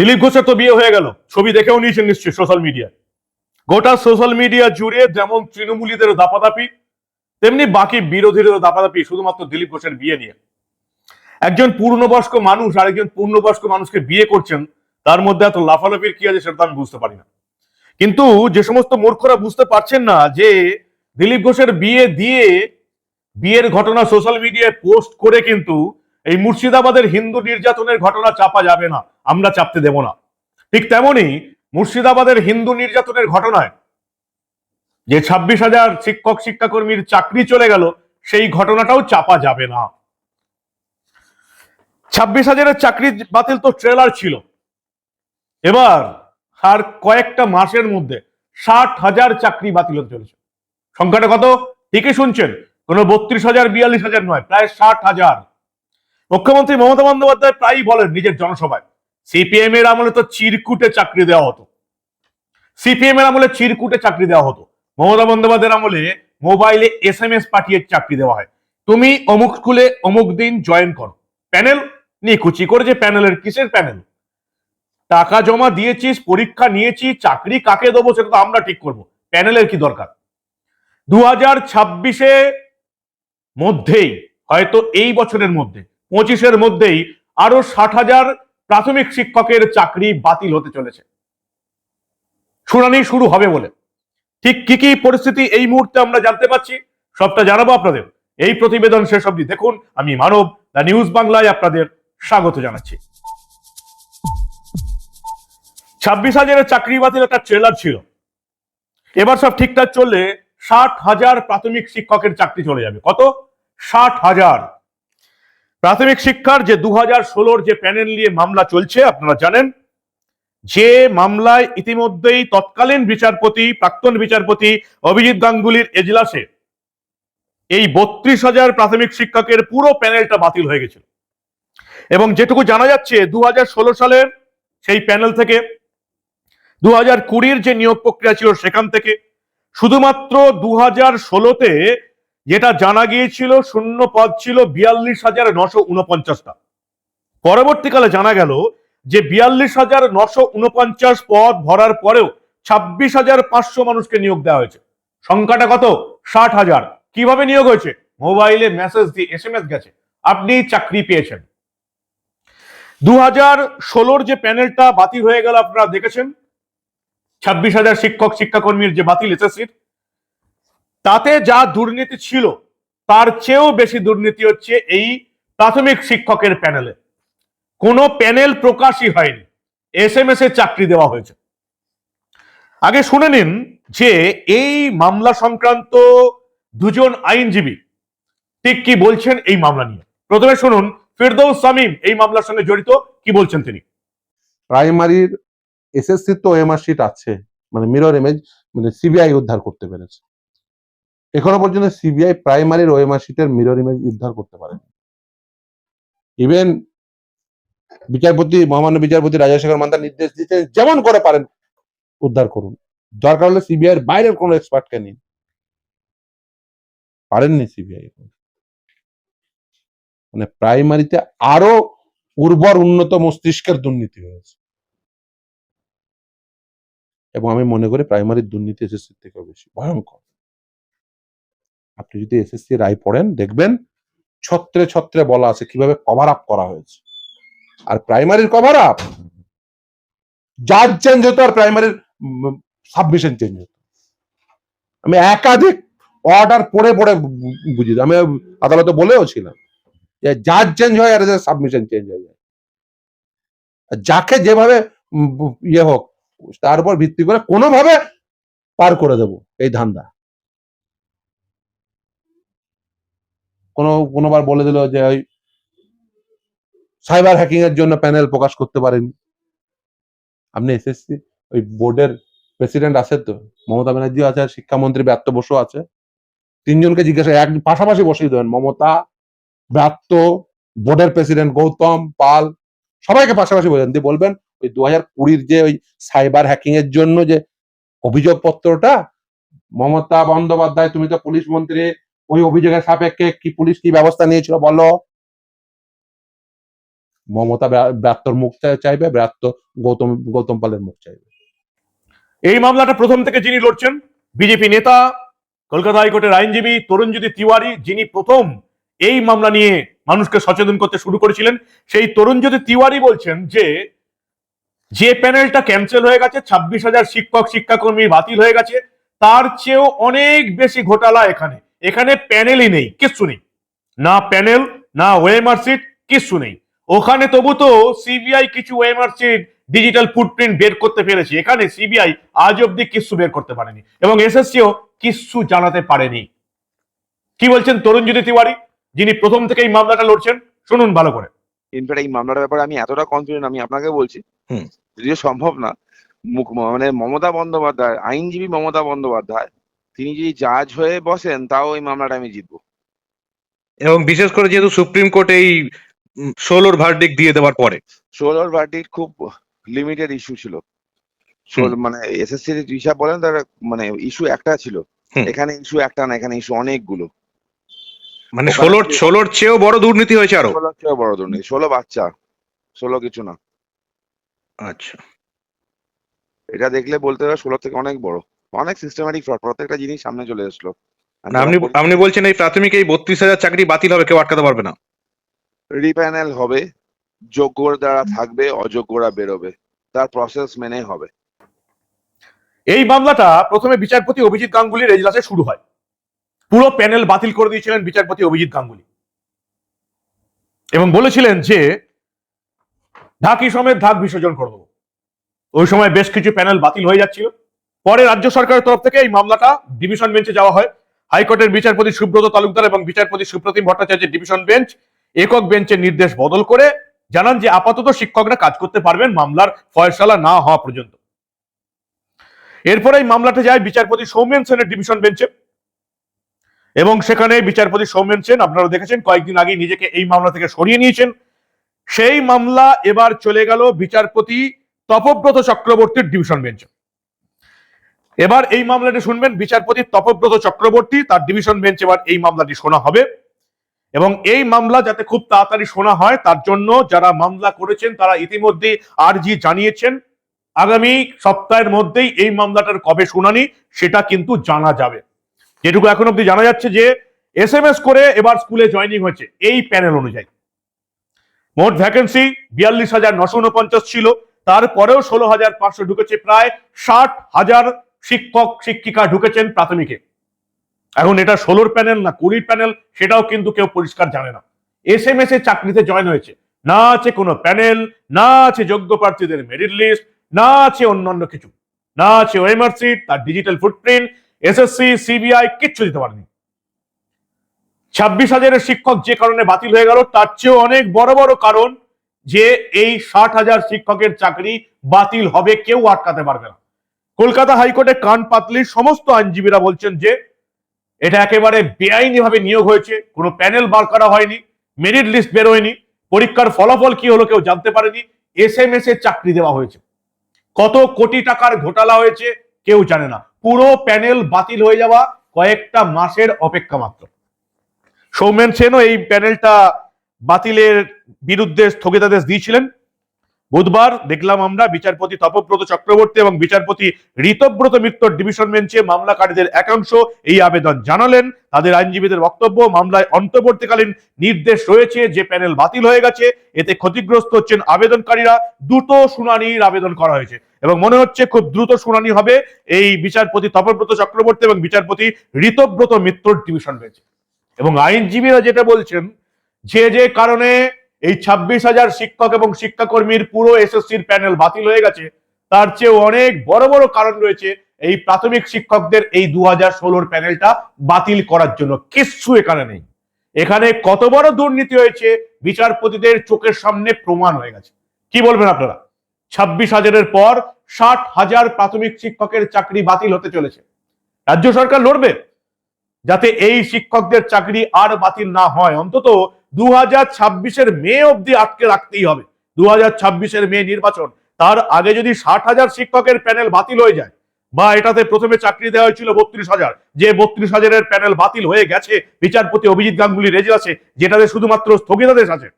দিলীপ ঘোষের তো বিয়ে হয়ে গেল। ছবি দেখেও নিয়েছেন নিশ্চয়ই সোশ্যাল মিডিয়ায় গোটা সোশ্যাল মিডিয়া জুড়ে যেমন তৃণমূলীদের দাপাদাপি, তেমনি বাকি বিরোধীদেরও দাপাদাপি শুধুমাত্র দিলীপ ঘোষের বিয়ে নিয়ে। একজন পূর্ণবয়স্ক মানুষ আর একজন পূর্ণবয়স্ক মানুষকে বিয়ে করছেন, তার মধ্যে এত লাফালাফির কি আছে সেটা আমি বুঝতে পারি না। কিন্তু যে সমস্ত মূর্খরা বুঝতে পারছেন না যে দিলীপ ঘোষের বিয়ে দিয়ে, বিয়ের ঘটনা সোশ্যাল মিডিয়ায় পোস্ট করে কিন্তু এই মুর্শিদাবাদের হিন্দু নির্যাতনের ঘটনা চাপা যাবে না, আমরা চাপতে দেব না। ঠিক তেমনি মুর্শিদাবাদের হিন্দু নির্যাতনের ঘটনায় যে ছাব্বিশ হাজার শিক্ষক, শিক্ষাকর্মীর চাকরি চলে গেল, সেই ঘটনাটাও চাপা যাবে না। ছাব্বিশ হাজারের চাকরি বাতিল তো ট্রেলার ছিল। এবার আর কয়েকটা মাসের মধ্যে ষাট হাজার চাকরি বাতিল হতে চলেছে। সংখ্যাটা কত? ঠিকই শুনছেন, কোনো বত্রিশ হাজার, বিয়াল্লিশ হাজার নয়, প্রায় ষাট হাজার। মুখ্যমন্ত্রী মমতা বন্দ্যোপাধ্যায় প্রায়ই বলেন নিজের জনসভায় সিপিএম এর আমলে তো চিরকুটে চাকরি দেওয়া হতো। সিপিএম এর আমলে চিরকুটে চাকরি দেওয়া হতো। মমতা বন্দ্যোপাধ্যায়ের আমলে মোবাইলে এস এম এস পাঠিয়ে চাকরি দেওয়া হয়। তুমি অমুক স্কুলে অমুক দিন জয়েন করো। প্যানেল? নিকুচি করেছে প্যানেলের কিসের প্যানেল? টাকা জমা দিয়েছিস, পরীক্ষা নিয়েছি, চাকরি কাকে দেবো সেটা তো আমরা ঠিক করব। প্যানেলের কি দরকার? দু হাজার ছাব্বিশে মধ্যেই, হয়তো এই বছরের মধ্যে পঁচিশের মধ্যেই আরও ষাট হাজার প্রাথমিক শিক্ষকের চাকরি বাতিল হতে চলেছে। শুনানি শুরু হবে বলে। ঠিক কি কি পরিস্থিতি এই মুহূর্তে আমরা জানতে পারছি, সবটা জানাব আপনাদের। এই প্রতিবেদন শেষ অবধি দেখুন। আমি মানব, দ্য নিউজ বাংলায় আপনাদের স্বাগত জানাচ্ছি। ছাব্বিশ হাজারের চাকরি বাতিল একটা ট্রেলার ছিল। এবার সব ঠিকঠাক চললে ষাট হাজার প্রাথমিক শিক্ষকের চাকরি চলে যাবে। কত? ষাট হাজার। প্রাথমিক শিক্ষার যে দু হাজার ষোলোর যে প্যানেল নিয়ে মামলা চলছে, আপনারা জানেন, যে মামলায় ইতিমধ্যেই তৎকালীন বিচারপতি, প্রাক্তন বিচারপতি অভিজিৎ গাঙ্গুলির এজলাসে এই বত্রিশ হাজার প্রাথমিক শিক্ষকের পুরো প্যানেলটা বাতিল হয়ে গেছিল। এবং যেটুকু জানা যাচ্ছে দু হাজার ষোলো সালের সেই প্যানেল থেকে দু হাজার কুড়ির যে নিয়োগ প্রক্রিয়া ছিল সেখান থেকে, শুধুমাত্র দু হাজার ষোলোতে যেটা জানা গিয়েছিল শূন্য পদ ছিল বিয়াল্লিশ হাজার নশো উনপঞ্চাশটা। পরবর্তীকালে জানা গেল যে বিয়াল্লিশ হাজার নশো উনপঞ্চাশ পদ ভরার পরেও ছাব্বিশ হাজার পাঁচশো মানুষকে নিয়োগ দেওয়া হয়েছে। সংখ্যাটা কত? ষাট হাজার। কীভাবে নিয়োগ হয়েছে? মোবাইলে মেসেজ দিয়ে এস এম এস গেছে। আপনি চাকরি পেয়েছেন। দু হাজার ষোলোর যে প্যানেলটা বাতিল হয়ে গেল আপনারা দেখেছেন। ছাব্বিশ হাজার শিক্ষক, শিক্ষাকর্মীর যে বাতিল এসএসসির তাতে যা দুর্নীতি ছিল, তার চেয়েও বেশি দুর্নীতি হচ্ছে এই প্রাথমিক শিক্ষকের প্যানেলে। কোনো প্যানেল প্রকাশই হয়নি। এস এম এস এ চাকরি দেওয়া হয়েছে। আগে শুনে নিন যে এই মামলা সংক্রান্ত দুজন আইনজীবী ঠিক কি বলছেন এই মামলা নিয়ে। প্রথমে শুনুন, ফিরদৌস সামিম এই মামলার সঙ্গে জড়িত, কি বলছেন তিনি? প্রাইমারির এসএসসি তো ওএমআর শিট আছে মানে মিরর ইমেজ মানে সিবিআই উদ্ধার করতে পেরেছে। এখনও পর্যন্ত সিবিআই প্রাইমারির ওএমআর শিটের মিরর ইমেজ উদ্ধার করতে পারেনি। ইভেন বিচারপতি, মহামান্য বিচারপতি রাজাশেখর মান্দার নির্দেশ দিচ্ছেন যেমন করে পারেন উদ্ধার করুন। দরকার হলে সিবিআই এর বাইরের কোনো এক্সপার্টকে নিন। পারেননি সিবিআই মানে প্রাইমারিতে আরও উর্বর, উন্নত মস্তিষ্কের দুর্নীতি হয়েছে। এবং আমি মনে করি প্রাইমারির দুর্নীতি এসএসসির থেকেও বেশি, ভয়ঙ্কর। আপনি যদি এসএসসি রায় পড়েন, দেখবেন ছত্রে ছত্রে বলা আছে কীভাবে কভার আপ করা হয়েছে। আর প্রাইমারির কভার আপ জাজ চেঞ্জ হতো আর প্রাইমারির সাবমিশন চেঞ্জ হতো। আমি একাধিক অর্ডার পড়ে পড়ে বুঝি। আমি আদালতে বলেও ছিলাম যে জাজ চেঞ্জ হয় আর সাবমিশন চেঞ্জ হয়ে যায়। যাকে যেভাবে ইয়ে হোক, তার উপর ভিত্তি করে কোনোভাবে পার করে দেব এই ধান্দা। কোনো, কোনোবার বলে দিল যে ওই সাইবার হ্যাকিং এর জন্য প্যানেল প্রকাশ করতে পারেনি। আপনি এসএসসি ওই বোর্ডের প্রেসিডেন্ট আছে তো, মমতা ব্যানার্জি আছে, শিক্ষামন্ত্রী ব্যাত্ত বসু আছে। তিনজনকে জিজ্ঞাসা এক, পাশাপাশি বসিয়ে দেবেন, মমতা ব্যাত্ত বোর্ডের প্রেসিডেন্ট গৌতম, পাল, সবাইকে পাশাপাশি বলবেন দিয়ে বলবেন, ওই দু হাজার কুড়ির যে ওই সাইবার হ্যাকিং এর জন্য যে অভিযোগ পত্রটা মমতা বন্দ্যোপাধ্যায়, তুমি তো পুলিশ মন্ত্রী ওই অভিযোগের সাপেক্ষে কি পুলিশ কি ব্যবস্থা নিয়েছিল বলো? মমতা ব্যা- ব্যর্থর মুখ চাইবে ব্যর্থ গৌতম গৌতম পালের মুখ চাইবে। এই মামলাটা প্রথম থেকে যিনি লড়ছেন, বিজেপি নেতা, কলকাতা হাইকোর্টের আইনজীবী তরুণজ্যোতি তিওয়ারি, যিনি প্রথম এই মামলা নিয়ে মানুষকে সচেতন করতে শুরু করেছিলেন, সেই তরুণজ্যোতি তিওয়ারি বলছেন যে যে প্যানেলটা ক্যান্সেল হয়ে গেছে, ছাব্বিশ হাজার শিক্ষক, শিক্ষাকর্মী বাতিল হয়ে গেছে, তার চেয়েও অনেক বেশি ঘোটালা এখানে। এখানে প্যানেলই নেই কিচ্ছু নেই। না প্যানেল না ওয়েমার সিট কিচ্ছু নেই। ওখানে তবু তো সিবিআই কিছু ওয়েমার সিট ডিজিটাল ফুটপ্রিন্ট বের করতে পেরেছে এখানে সিবিআই আজ অব্দি কিচ্ছু বের করতে পারেনি এবং এসএসসিও কিচ্ছু জানাতে পারেনি। কি বলছেন তরুণজ্যোতি তিওয়ারি যিনি প্রথম থেকে এই মামলাটা লড়ছেন? শুনুন ভালো করে। ইনফ্যাক্ট এই মামলাটার ব্যাপারে আমি এতটা কনফিডেন্ট আমি আপনাকে বলছি হুম। যদিও সম্ভব না মুখ- মানে মমতা বন্দ্যোপাধ্যায় আইনজীবী মমতা বন্দ্যোপাধ্যায় তিনি যদি জাজ হয়ে বসেন তাও এই মামলাটা আমি জিতবো। এবং বিশেষ করে যেহেতু সুপ্রিম কোর্ট এই ষোলোর ভার্ডিক দিয়ে দেওয়ার পরে। ষোলোর ভার্ডিক্ট খুব লিমিটেড ইস্যু ছিল। মানে এসএসসি হিসাব বলেন তার মানে ইস্যু একটা ছিল। এখানে ইস্যু একটা না এখানে ইস্যু অনেকগুলো। মানে ষোলোর ষোলোর চেয়েও বড় দুর্নীতি হয়েছে আরও। ষোলো চেয়েও বড় দুর্নীতি ষোলো বাচ্চা ষোলো কিছু না। আচ্ছা। এটা দেখলে বলতে হবে ষোলো থেকে অনেক বড়। অনেক সিস্টেম্যাটিক ফ্রড প্রত্যেকটা জিনিস সামনে চলে আসলো। আপনি আপনি বলছেন এই প্রাথমিক এই বত্রিশ হাজার চাকরি বাতিল হবে কেউ আটকাতে পারবে না। রিপ্যানেল হবে যোগ্যর দ্বারা থাকবে অযোগ্যরা বেরোবে তার প্রসেস মেনে হবে। এই মামলাটা প্রথমে বিচারপতি অভিজিৎ গাঙ্গুলির এজলাসে শুরু হয়। পুরো প্যানেল বাতিল করে দিয়েছিলেন বিচারপতি অভিজিৎ গাঙ্গুলি। এবং বলেছিলেন যে ঢাকি সমেত ঢাক বিসর্জন করে দেবো। ওই সময় বেশ কিছু প্যানেল বাতিল হয়ে যাচ্ছিল। পরে রাজ্য সরকারের তরফ থেকে এই মামলাটা ডিভিশন বেঞ্চে যাওয়া হয়। হাইকোর্টের বিচারপতি সুব্রত তালুকদার এবং বিচারপতি সুপ্রতিম ভট্টাচার্যের ডিভিশন বেঞ্চ একক বেঞ্চের নির্দেশ বদল করে জানান যে আপাতত শিক্ষকরা কাজ করতে পারবেন, মামলার ফয়সালা না হওয়া পর্যন্ত। এরপরে এই মামলাটা যায় বিচারপতি সৌমেন সেনের ডিভিশন বেঞ্চে। এবং সেখানে বিচারপতি সৌমেন সেন, আপনারা দেখেছেন, কয়েকদিন আগে নিজেকে এই মামলা থেকে সরিয়ে নিয়েছেন। সেই মামলা এবার চলে গেল বিচারপতি তপব্রত চক্রবর্তীর ডিভিশন বেঞ্চে। এবার এই মামলাটি শুনবেন বিচারপতি তপব্রত চক্রবর্তী, তার ডিভিশন বেঞ্চ এবার এই মামলাটি শোনা হবে। এবং এই মামলা যাতে খুব তাড়াতাড়ি শোনা হয়, তার জন্য যারা মামলা করেছেন, তারা ইতিমধ্যে আরজি জানিয়েছেন। আগামী সপ্তাহের মধ্যেই এই মামলাটার কবে শুনানি, সেটা কিন্তু জানা যাবে। যেটুকু এখন অব্দি জানা যাচ্ছে যে এস এম এস করে এবার স্কুলে জয়নিং হয়েছে, এই প্যানেল অনুযায়ী। মোট ভ্যাকেন্সি বিয়াল্লিশ হাজার নশো উনপঞ্চাশ ছিল, তারপরেও ষোলো হাজার পাঁচশো ঢুকেছে প্রায় ষাট হাজার শিক্ষক, শিক্ষিকা ঢুকেছেন প্রাথমিকে। এখন এটা ষোলোর প্যানেল না কুড়ির প্যানেল সেটাও কিন্তু কেউ পরিষ্কার জানে না। এস এম এস এ চাকরিতে জয়েন হয়েছে। না আছে কোনো প্যানেল, না আছে যোগ্য প্রার্থীদের মেরিট লিস্ট না আছে অন্যান্য কিছু। না আছে ওয়েমার তার ডিজিটাল ফুটপ্রিন্ট এসএসসি সিবিআই কিচ্ছু দিতে পারেনি। ছাব্বিশ হাজারের শিক্ষক যে কারণে বাতিল হয়ে গেল, তার চেয়েও অনেক বড় বড় কারণ যে এই ষাট হাজার শিক্ষকের চাকরি বাতিল হবে, কেউ আটকাতে পারবে না। কলকাতা হাইকোর্টে কান পাতলির সমস্ত আইনজীবীরা বলছেন যে এটা একেবারে বেআইনি ভাবে নিয়োগ হয়েছে, কোনো প্যানেল বার করা হয়নি, মেরিট লিস্ট বেরোয়নি, পরীক্ষার ফলাফল কি হলো কেউ জানতে পারেনি এস এম এস এ চাকরি দেওয়া হয়েছে। কত কোটি টাকার ঘোটালা হয়েছে কেউ জানে না। পুরো প্যানেল বাতিল হয়ে যাওয়া কয়েকটা মাসের অপেক্ষা মাত্র। সৌমেন সেনও এই প্যানেলটা বাতিলের বিরুদ্ধে স্থগিতাদেশ দিয়েছিলেন। বুধবার দেখলাম আমরা বিচারপতি তপব্রত চক্রবর্তী এবং বিচারপতি ঋতব্রত মিত্র ডিভিশন বেঞ্চে মামলাকারীদের একাংশ এই আবেদন জানালেন। তাদের আইনজীবীদের বক্তব্য, মামলায় অন্তর্বর্তীকালীন নির্দেশ রয়েছে, যে প্যানেল বাতিল হয়ে গেছে, এতে ক্ষতিগ্রস্ত হচ্ছেন আবেদনকারীরা, দ্রুত শুনানির আবেদন করা হয়েছে এবং মনে হচ্ছে খুব দ্রুত শুনানি হবে এই বিচারপতি তপব্রত চক্রবর্তী এবং বিচারপতি ঋতব্রত মিত্র ডিভিশন বেঞ্চে। এবং আইনজীবীরা যেটা বলছেন, যে যে কারণে এই ছাব্বিশ হাজার শিক্ষক এবং শিক্ষাকর্মীর পুরো এসএসসির প্যানেল বাতিল হয়ে গেছে। তার চেয়ে অনেক বড় বড় কারণ রয়েছে এই প্রাথমিক শিক্ষকদের এই দু হাজার ষোলোর প্যানেলটা বাতিল করার জন্য। কিচ্ছু এখানে নেই। এখানে কত বড় দুর্নীতি হয়েছে, বিচারপতিদের চোখের সামনে প্রমাণ হয়ে গেছে। কি বলবেন আপনারা? ছাব্বিশ হাজারের পর ষাট হাজার প্রাথমিক শিক্ষকের চাকরি বাতিল হতে চলেছে। রাজ্য সরকার লড়বে যাতে এই শিক্ষকদের চাকরি আর বাতিল না হয়। অন্তত দু হাজার ছাব্বিশের মে অব্দি আটকে রাখতেই হবে। দু হাজার ছাব্বিশের মে নির্বাচন, তার আগে যদি ষাট হাজার শিক্ষকের প্যানেল বাতিল হয়ে যায়, বা এটাতে প্রথমে চাকরি দেওয়া হয়েছিল বত্রিশ হাজার, যে বত্রিশ হাজারের প্যানেল বাতিল হয়ে গেছে, বিচারপতি অভিজিৎ গাঙ্গুলি রেজে আছে, যেটাতে শুধুমাত্র স্থগিতাদেশ আছে।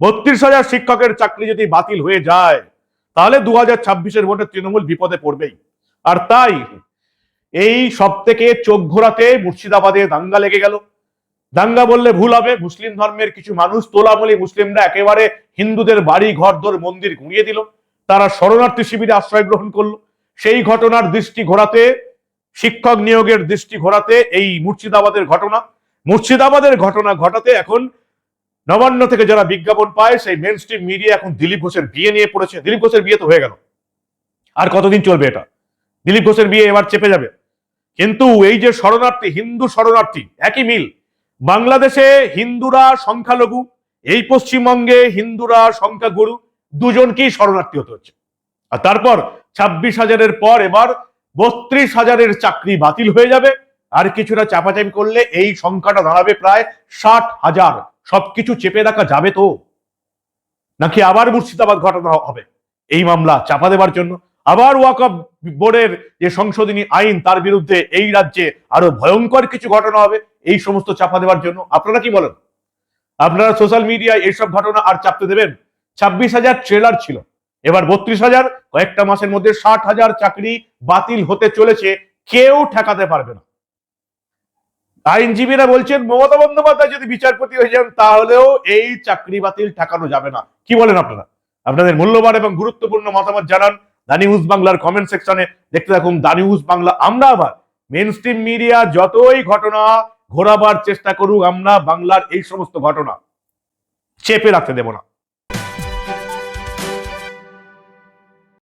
বত্রিশ হাজার শিক্ষকের চাকরি যদি বাতিল হয়ে যায়, তাহলে দু হাজার ছাব্বিশের ভোটে তৃণমূল বিপদে পড়বেই। আর তাই এই সব থেকে চোখ ঘোরাতে মুর্শিদাবাদে দাঙ্গা লেগে গেল। দাঙ্গা বললে ভুল হবে। মুসলিম ধর্মের কিছু মানুষ তোলামলি মুসলিমরা একেবারে হিন্দুদের বাড়ি, ঘর, দোর, মন্দির ঘুরিয়ে দিল। তারা শরণার্থী শিবিরে আশ্রয় গ্রহণ করল। সেই ঘটনার দৃষ্টি ঘোরাতে, শিক্ষক নিয়োগের দৃষ্টি ঘোরাতে এই মুর্শিদাবাদের ঘটনা। মুর্শিদাবাদের ঘটনা ঘটাতে এখন নবান্ন থেকে যারা বিজ্ঞাপন পায়, সেই মেন স্ট্রিম মিডিয়া এখন দিলীপ ঘোষের বিয়ে নিয়ে পড়েছে। দিলীপ ঘোষের বিয়ে তো হয়ে গেল। আর কতদিন চলবে এটা? দিলীপ ঘোষের বিয়ে এবার চেপে যাবে। কিন্তু এই যে শরণার্থী, হিন্দু শরণার্থী, একই মিল। বাংলাদেশে হিন্দুরা সংখ্যালঘু, এই পশ্চিমবঙ্গে হিন্দুরা সংখ্যাগুরু দুজনকেই শরণার্থী হতে হচ্ছে। আর তারপর ছাব্বিশ হাজারের পর এবার বত্রিশ হাজারের চাকরি বাতিল হয়ে যাবে। আর কিছুটা চাপাচাপি করলে এই সংখ্যাটা দাঁড়াবে প্রায় ষাট হাজার। সবকিছু চেপে রাখা যাবে তো। নাকি আবার মুর্শিদাবাদ ঘটনা হবে এই মামলা চাপা দেবার জন্য? আবার ওয়াকফ বোর্ডের যে সংশোধনী আইন, তার বিরুদ্ধে এই রাজ্যে আরও ভয়ঙ্কর কিছু ঘটনা হবে। এই সমস্ত চাপা দেওয়ার জন্য। আপনারা কি বলেন? আপনারা সোশ্যাল মিডিয়ায় এইসব ঘটনা আর চাপতে দেবেন? ছাব্বিশ হাজার ট্রেলার ছিল। এবার বত্রিশ হাজার, কয়েকটা মাসের মধ্যে ষাট হাজার চাকরি বাতিল হতে চলেছে। কেউ ঠেকাতে পারবে না। আইনজীবীরা বলছেন, মমতা বন্দ্যোপাধ্যায় যদি বিচারপতি হয়ে যান, তাহলেও এই চাকরি বাতিল ঠেকানো যাবে না। কি বলেন আপনারা? আপনাদের মূল্যবান এবং গুরুত্বপূর্ণ মতামত জানান দা নিউজ বাংলার কমেন্ট সেকশনে দেখতে থাকুন দা নিউজ বাংলা। আমরা আবার মেন মিডিয়া যতই ঘটনা ঘোরাবার চেষ্টা করুক আমরা বাংলার এই সমস্ত ঘটনা চেপে রাখতে দেব না।